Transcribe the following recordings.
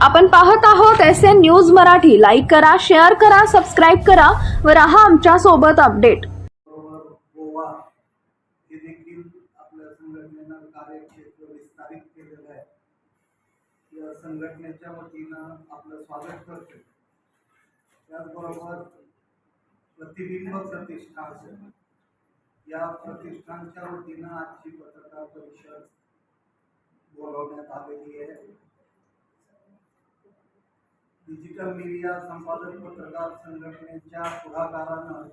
आपण पाहत आहोत S N news Marathi. Like करा शेअर करा सबस्क्राईब करा व राहा आमच्यासोबत अपडेट संघटनेच्या वतीनं आपलं स्वागत करतो त्याचबरोबर प्रतिबिंब प्रतिष्ठान या प्रतिष्ठानच्या वतीनं आजची पत्रकार परिषद बोलवण्यात आलेली आहे. डिजिटल मीडिया संपादक पत्रकार संघटनेच्या पुढाकारानं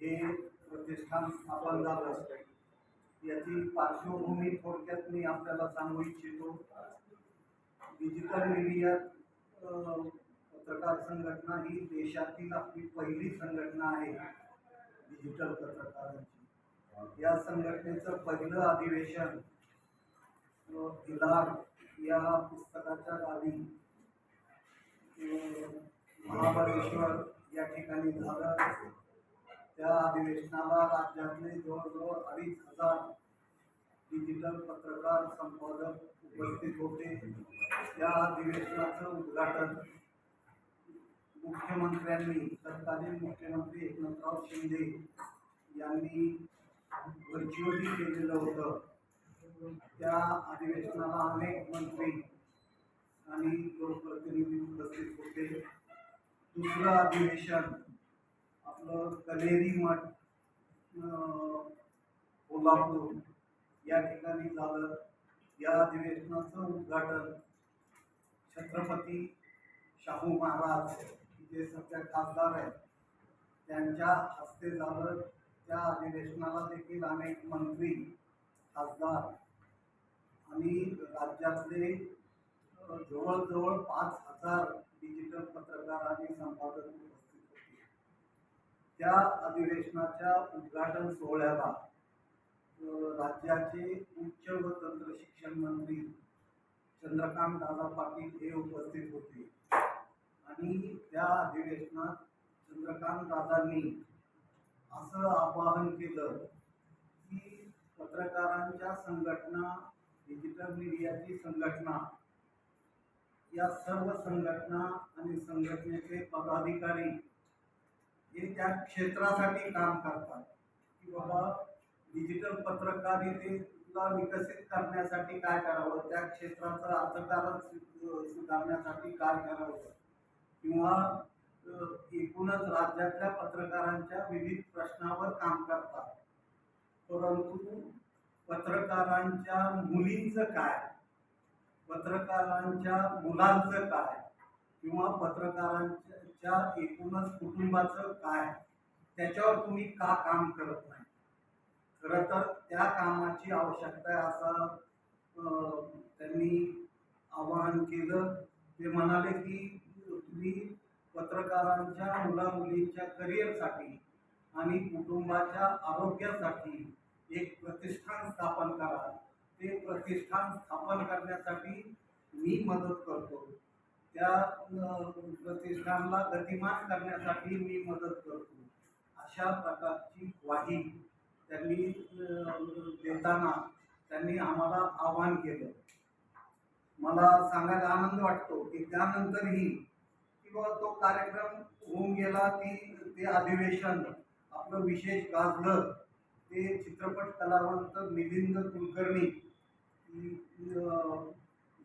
हे प्रतिष्ठान स्थापन झालं याची पार्श्वभूमी थोडक्यात मी आपल्याला सांगू इच्छितो. डिजिटल मीडिया पत्रकार संघटना ही देशातील आपली पहिली संघटना आहे. डिजिटल पत्रकारांची. या संघटनेचं पहिलं अधिवेशन अं, या पुस्तकाच्या गावी महाबळेश्वर या ठिकाणी झालं त्या अधिवेशनाला राज्यातले जवळजवळ अडीच हजार डिजिटल पत्रकार संपादक उपस्थित होते. त्या अधिवेशनाचं उद्घाटन मुख्यमंत्र्यांनी तत्कालीन मुख्यमंत्री एकनाथराव शिंदे यांनी व्हर्च्युअली केलेलं होतं. त्या अधिवेशनाला अनेक मंत्री आणि लोकप्रतिनिधी उपस्थित दुसरं अधिवेशन आपलं कलेरी मठ कोल्हापूर या ठिकाणी झालं. या अधिवेशनाचं उद्घाटन छत्रपती शाहू महाराज जे सध्या खासदार आहेत त्यांच्या हस्ते झालं. त्या अधिवेशनाला देखील अनेक मंत्री खासदार आणि राज्यातले जवळजवळ पाच हजार डिजिटल पत्रकार आणि संपादक उपस्थित होते. त्या अधिवेशनाच्या उद्घाटन सोहळ्याला राज्याचे उच्च व तंत्र शिक्षण मंत्री चंद्रकांत दादा पाटील हे उपस्थित होते. आणि त्या अधिवेशनात चंद्रकांत दादांनी असं आवाहन केलं की पत्रकारांच्या संघटना डिजिटल मीडियाची संघटना या सर्व संघटना आणि संघटनेचे पदाधिकारी हे त्या क्षेत्रासाठी काम करतात. की बाबा डिजिटल पत्रकारितेला विकसित करण्यासाठी काय करावं? त्या क्षेत्राचं अर्थकारण सुधारण्यासाठी काय करावं? किंवा एकूणच राज्यातल्या पत्रकारांच्या विविध प्रश्नावर काम करतात. परंतु पत्रकारांच्या मुलींचं काय? पत्रकारांच्या मुलांचं काय? किंवा पत्रकारांच्या एकूणच कुटुंबाचं काय? त्याच्यावर तुम्ही का काम करत नाही? खरं तर त्या कामाची आवश्यकता आहे असं त्यांनी आवाहन केलं. ते म्हणाले की तुम्ही पत्रकारांच्या मुला मुलींच्या करिअरसाठी आणि कुटुंबाच्या आरोग्यासाठी एक प्रतिष्ठान स्थापन करा. ते प्रतिष्ठान स्थापन करण्यासाठी मी मदत करतो. त्या प्रतिष्ठानला गतिमान करण्यासाठी मी मदत करतो. अशा प्रकारची ग्वाही त्यांनी देताना त्यांनी आम्हाला आवाहन केलं. मला सांगायला आनंद वाटतो की त्यानंतरही किंवा तो कार्यक्रम होऊन गेला ती ते अधिवेशन आपलं विशेष गाजलं ते चित्रपट कलावंत मिलिंद कुलकर्णी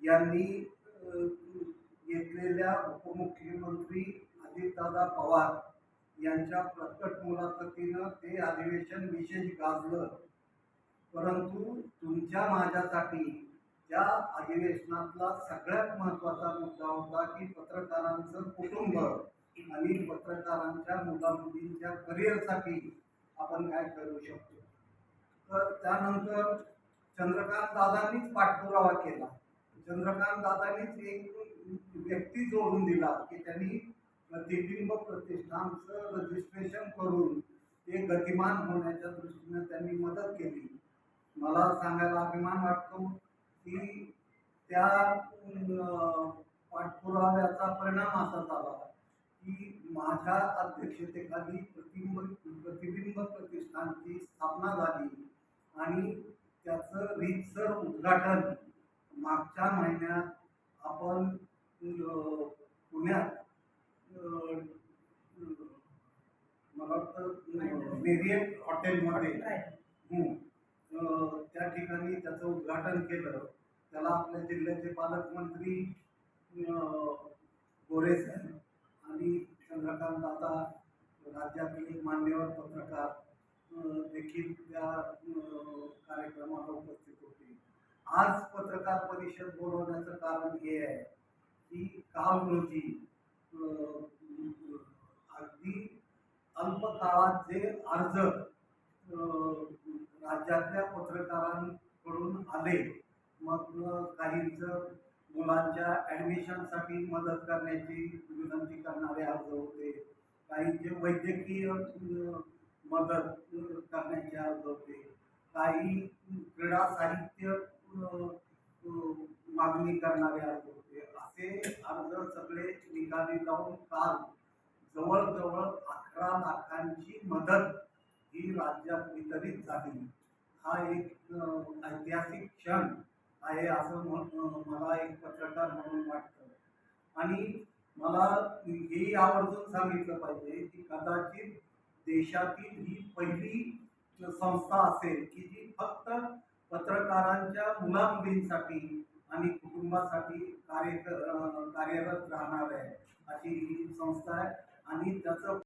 यांनी घेतलेल्या उपमुख्यमंत्री अजितदादा पवार यांच्या प्रकट मुलाखतीनं ते अधिवेशन विशेष गाजलं. परंतु तुमच्या माझ्यासाठी त्या अधिवेशनातला सगळ्यात महत्त्वाचा मुद्दा होता की पत्रकारांचं कुटुंब आणि पत्रकारांच्या मुलामुलींच्या करिअरसाठी आपण काय करू शकतो. तर त्यानंतर चंद्रकांत दादांनीच पाठपुरावा केला. चंद्रकांत दादांनीच एक व्यक्ती जोडून दिला की त्यांनी प्रतिबिंब प्रतिष्ठानचं रजिस्ट्रेशन करून ते गतिमान होण्याच्या दृष्टीने त्यांनी मदत केली. मला सांगायला अभिमान वाटतो की त्या पाठपुराव्याचा परिणाम असा झाला की माझ्या अध्यक्षतेखाली प्रतिबिंब प्रतिबिंब प्रतिष्ठानची स्थापना झाली आणि त्याचं रीतसर उद्घाटन मागच्या महिन्यात आपण पुण्यात मला वाटतं मेरियट हॉटेलमध्ये त्या ठिकाणी त्याचं उद्घाटन केलं. त्याला आपल्या जिल्ह्याचे पालकमंत्री गोरे साहेब आणि चंद्रकांत दादा राज्यातील मान्यवर पत्रकार देखील त्या कार्यक्रमाला उपस्थित होते. आज पत्रकार परिषद बोलवण्याचं कारण हे आहे की काल रोजी अगदी अल्प काळात जे अर्ज राज्यातल्या पत्रकारांकडून आले मग काहींचं मुलांच्या ॲडमिशनसाठी मदत करण्याची विनंती करणारे अर्ज होते. काहींचे वैद्यकीय मदत करण्याची करण्याचे अर्ज होते. काही क्रीडा साहित्य मागणी करणारे अर्ज होते. असे अर्ज सगळे निकाली लावून काल जवळजवळ अकरा लाखांची मदत ही राज्यात वितरित झाली. हा एक ऐतिहासिक क्षण आहे असं मला एक पत्रकार म्हणून वाटतं. आणि मला हेही आवर्जून सांगितलं पाहिजे की कदाचित देशातील ही पहिली संस्था असेल की जी फक्त पत्रकारांच्या मुला मुलींसाठी आणि कुटुंबासाठी कार्य कार्यरत राहणार आहे. अशी ही संस्था आहे. आणि त्याचं